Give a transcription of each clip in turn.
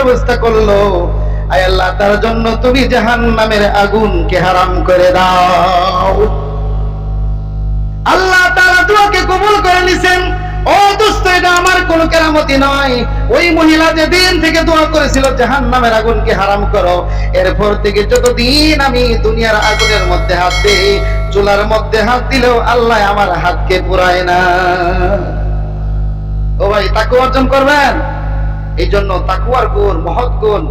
ব্যবস্থা করল। আয় আল্লাহ, তার জন্য তুমি জাহান নামের আগুনকে হারাম করে দাও। আল্লাহ তাআলা দোয়াকে কবুল করে নিছেন। ও এটা আমার কেরামতি নয়। ওই মহিলা যে দিন থেকে দোয়া করেছিল জাহান নামের আগুনকে হারাম করো, এরপর থেকে যতদিন আমি দুনিয়ার আগুনের মধ্যে হাত দিই, চুলার মধ্যে হাত দিলেও আল্লাহ আমার হাতকে পুরায় না। ও ভাই, তাকে অর্জন করবেন? এই জন্য তাকুয়ার গুণ, মহৎ গুণ,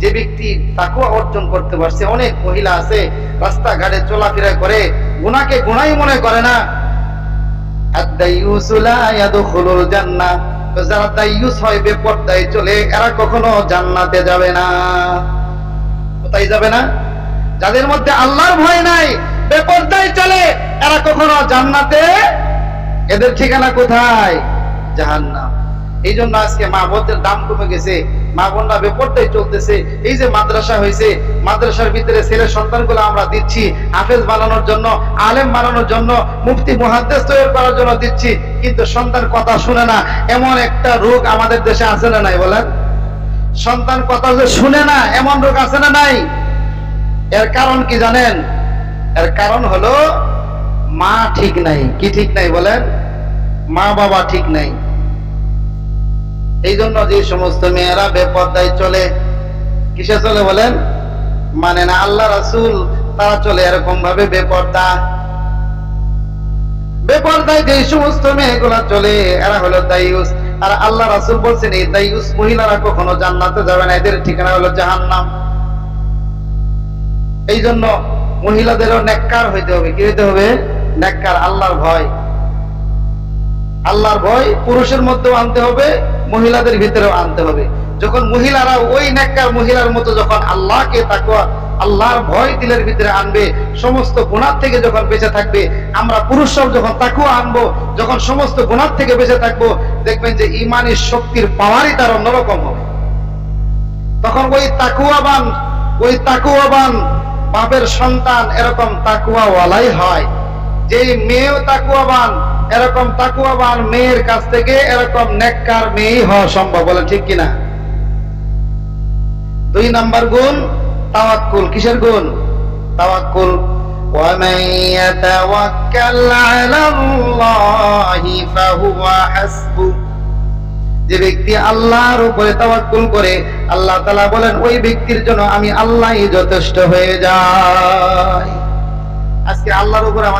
যে ব্যক্তি তাকুয়া অর্জন করতে পারছে, অনেক মহিলা আছে, রাস্তাঘাটে চলাফেরা করে, গুনাকে গুনাই মনে করে না। হয়, বেপরদায় চলে কখনো জান্নাতে যাবে না। কোথায় যাবে না? যাদের মধ্যে ভয় নাই, বেপরদায় চলে, এরা কখনো জান্নাতে? এদের ঠিকানা কোথায়? জাহান্নাম। এই জন্য আজকে মা বোনদের দাম কমে গেছে। মা বোনরা বেপরদায় চলতেছে। এই যে মাদ্রাসা হয়েছে, মাদ্রাসার ভিতরে ছেলে সন্তানগুলো আমরা দিচ্ছি, হাফেজ বানানোর জন্য, আলেম বানানোর জন্য, মুফতি, মুহাদ্দেস তৈরি করার জন্য দিচ্ছি। কিন্তু সন্তান কথা শুনে না, এমন একটা রোগ আমাদের দেশে আছে না নাই বলেন? সন্তান কথা যে শুনে না, এমন রোগ আছে না নাই? এর কারণ কি জানেন? এর কারণ হলো মা ঠিক নাই। কি ঠিক নাই বলেন? মা বাবা ঠিক নাই। এই জন্য যে সমস্ত মেয়েরা বেপর্দায় চলে, কিসে চলে বলেন? মানে না, আল্লাহ রাসূল, তারা চলে এরকম ভাবে বেপর্দা। বেপর্দায় যে সমস্ত মেয়েগুলা চলে, এরা হলো দাইউস আর আল্লাহ রাসূল বলছেন, এই দাইউস মহিলারা কখনো জান্নাতে যাবে না, এদের ঠিকানা হলো জাহান্নাম। এই জন্য মহিলাদেরও নেককার হইতে হবে। কি হইতে হবে? নেককার, আল্লাহর ভয়। আল্লাহর ভয় পুরুষের মধ্যেও আনতে হবে মহিলাদের ভিতরেও আনতে হবে। যখন মহিলারা ওই নেককার মহিলার মতো যখন আল্লাহকে তাকওয়া, আল্লাহর ভয় দিলের ভিতরে আনবে, সমস্ত গুণার থেকে যখন বেঁচে থাকবে, আমরা পুরুষরাও যখন তাকুয়া আনব, যখন সমস্ত গুণার থেকে বেঁচে থাকব, দেখবেন যে ইমানের শক্তির পাওয়ারই তার অন্যরকম হবে। তখন ওই তাকুয়াবান ওই তাকুয়াবান বাপের সন্তান এরকম তাকুয়াওয়ালাই হয়। যে মেয়েও তাকুয়াবান এরকম তাকুয়াবান মেয়ের কাছ থেকে এরকম নেককার মেয়েই হওয়া সম্ভব বলে ঠিক কিনা দুই নাম্বার গুণ তাওয়াক্কুল কিসের গুণ তাওয়াক্কুল ومن يتوكل على الله فهو حسبه যে ব্যক্তি আল্লাহর উপরে তাওয়াক্কুল করে আল্লাহ তাআলা বলেন ওই ব্যক্তির জন্য আমি আল্লাহই যথেষ্ট হয়ে যাই আজকে আল্লাহর উপরে আমাদের